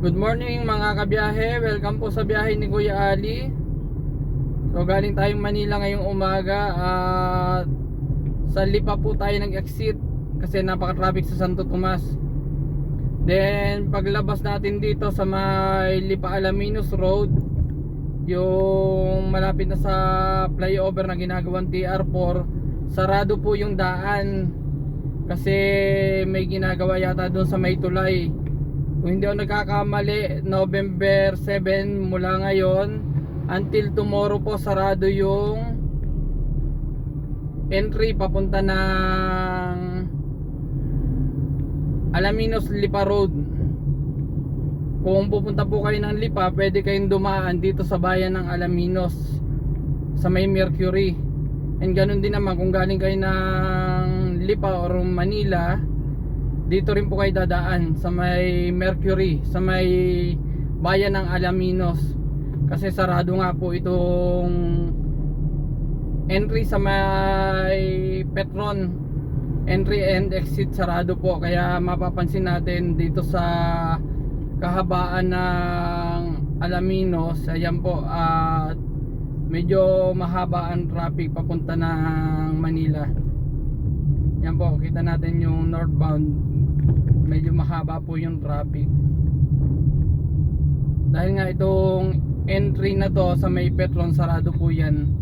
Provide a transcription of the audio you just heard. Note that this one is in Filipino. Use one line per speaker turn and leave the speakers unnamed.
Good morning mga kabiyahe, welcome po sa biyahe ni Kuya Ali. So galing tayong Manila ngayong umaga at sa Lipa po tayo nag-exit kasi napaka-traffic sa Santo Tomas. Then paglabas natin dito sa may Lipa Alaminos Road yung malapit na sa flyover na ginagawang TR4 sarado po yung daan kasi may ginagawa yata doon sa may tulay kung hindi ako nagkakamali November 7 mula ngayon until tomorrow po sarado yung entry papunta ng Alaminos Lipa Road. Kung pupunta po kayo ng Lipa pwede kayong dumaan dito sa bayan ng Alaminos sa may Mercury. And ganun din naman kung galing kayo ng Lipa or Manila dito rin po kayo dadaan sa may Mercury sa may bayan ng Alaminos. Kasi sarado nga po itong entry sa may Petron. Entry and exit sarado po. Kaya mapapansin natin dito sa kahabaan ng Alaminos ayan po at medyo mahaba ang traffic papunta ng Manila yan po kita natin yung northbound. Medyo mahaba po yung traffic. Dahil nga itong entry na to sa may Petron sarado po yan